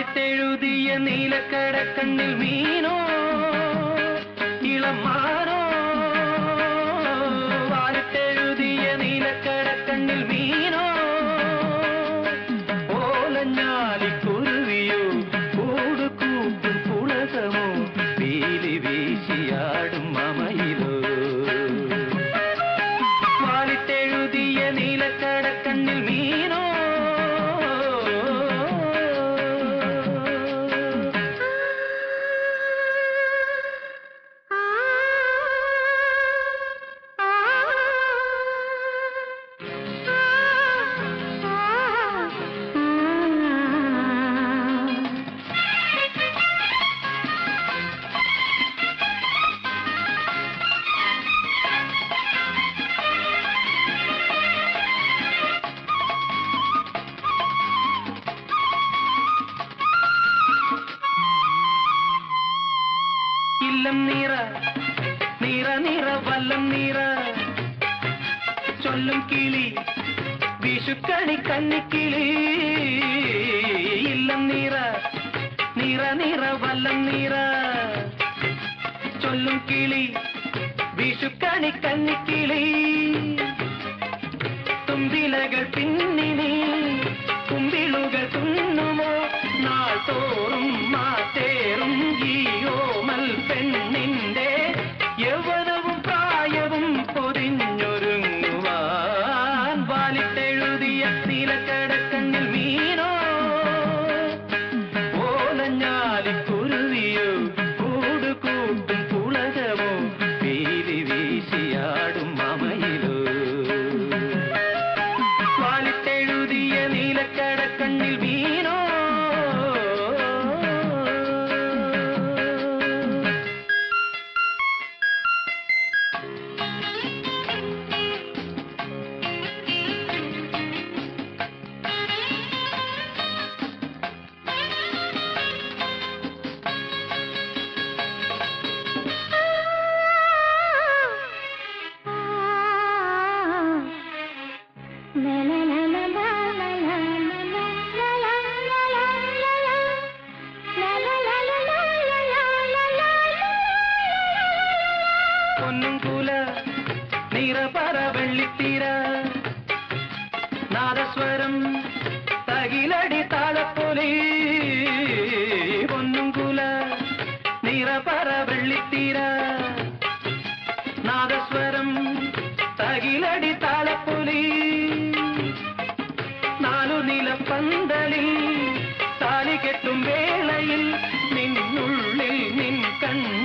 വാലിട്ടെഴുതിയ നീലക്കടക്കണ്ണിൽ മീനോ ഇളമാനോ? വാലിട്ടെഴുതിയ നീലക്കടക്കണ്ണിൽ മീനോ ഓലഞ്ഞാലിക്കുരുവിയോ? കൂടുകൂട്ടും പുളകമോ? വീലി വീശിയാടും മമയിലോ? നീറ നീറ വല്ലം നീറ. ചൊല്ലും കിളി വിഷുക്കണി കന്നിക്കിളി. ഇല്ലം നീറ നീറ നീറ വല്ലം നീറ. ചൊല്ലും കിളി വിഷുക്കണി കന്നിക്കിളി. തുമ്പിലകൾ പിന്നിനി പൊന്നും കൂല നിറപറ വെള്ളിത്തീര. നാദസ്വരം തകിലടി താളപ്പൊലി. പൊന്നും കൂല നിറപറ വെള്ളിത്തീര. നാദസ്വരം തകിലടി താളപ്പൊലി. നാലു നില പന്തലിൽ താലി കെട്ടും വേളയിൽ നിന്നുള്ളിൽ നിൻ കണ്ണ